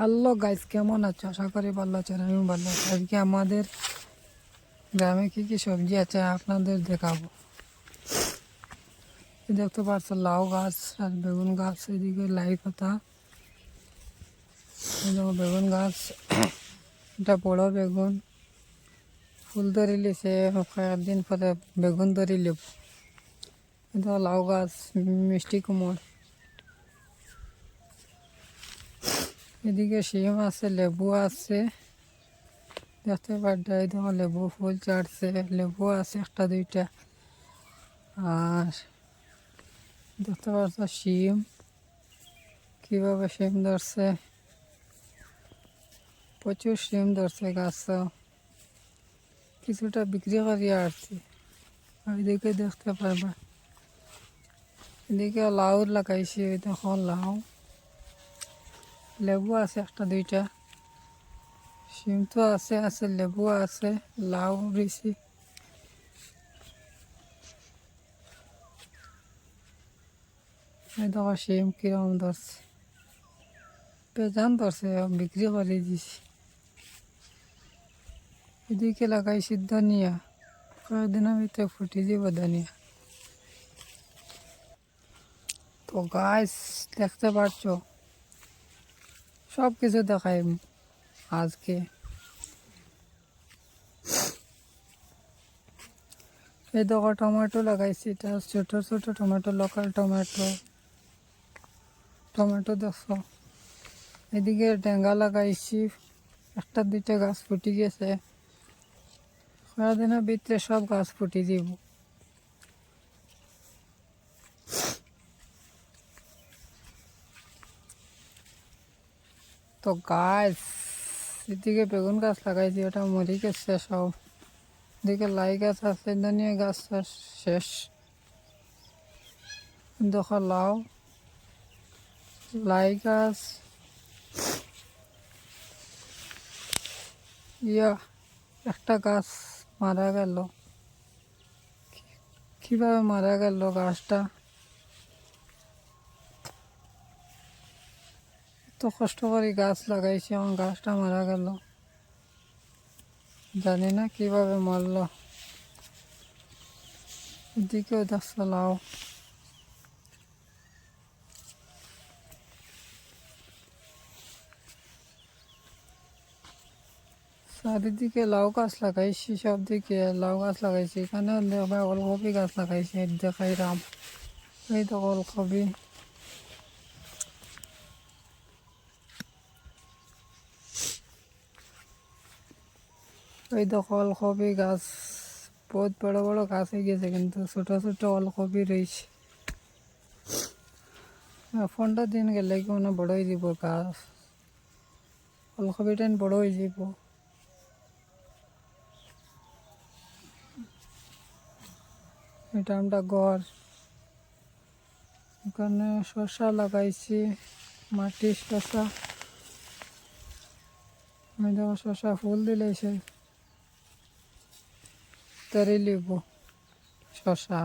Hello guys কেমন আছো? আশা করি ভালো আছেন আমি ভালো আছি। আজকে আমাদের গ্রামে কি কি সবজি আছে আপনাদের দেখাবো। দেখতে পাচ্ছ লাউ গাছ আর বেগুন গাছ, এদিকে লাই পাতা। বেগুন গাছ, এটা বড় বেগুন। ফুল ধরিলিছে কয়েকদিন পরে বেগুন ধরিলে এটা লাউ গাছ, মিষ্টি কুমড়। এদিকে শিম আছে, লেবু আছে। দেখতে পাড্ডা এই দেখো লেবু ফুল চাটছে, লেবু আছে একটা, দুইটা। আর দেখতে পাচ্ছ শিম, কীভাবে শিম ধরছে? প্রচুর শিম ধরছে গাছ কিছুটা বিক্রি করিয়ে আসছি। ওইদিকে দেখতে পারবা, এদিকে লাউ লাগাইছি ওই দেখো লাউ। লেবু আছে একটা, দুইটা। শিম তো আছে আছে লেবু আছে, লাউ এই দেখো শিম কিরম ধরছে। পেজান ধরছে বিক্রি করে দিছি। এদিকে লাগাইছি ধনিয়া। কয়েকদিনের ভিতরে ফুটি দিব ধনিয়া। তো গাছ দেখতে পাচ্ছ? সব কিছু দেখাই আজকে। এই দেখো টমেটো লাগাইছি, এটা ছোট ছোট টমেটো লোকাল টমেটো। টমেটো দেখো, এদিকে ডেঙ্গা লাগাইছি, একটা দুইটা গাছ ফুটি গেছে। সারাদিনের ভিতরে সব গাছ ফুটি দিব তো গাছ এদিকে বেগুন গাছ লাগাইছি ওটা মরে গেছে সব এদিকে লাই গাছ আছে, ধনিয়া গাছ আর শেষ। দেখো লাউ, লাই গাছ। ইয়া, একটা গাছ মারা গেল। কীভাবে মারা গেল গাছটা? এত কষ্ট করে গাছ লাগাইছি, আমার গাছটা মারা গেল। জানি না কীভাবে মারল। এদিকেও দেখছ লাউ। চারিদিকে লাউ গাছ লাগাইছি সব দিকে লাউ গাছ লাগাইছি। এখানে দেখবা ওলকপি গাছ লাগাইছি দেখাই রাম। এই তো ওলকপি। এই দেখো ওলকপি গাছ, বহুত বড় বড় গাছ হয়ে গেছে কিন্তু ছোট ছোট ওলকপি রয়েছে ফোনটা দিন গেলে কি মানে বড় হয়ে যাব গাছ? ওলকপিটা বড় হয়ে যাব। এটা আমরা ঘর। এখানে শসা লাগাইছি, মাটির শসা। দেখো শসা ফুল দিলেছে। তরি লিবু শসা।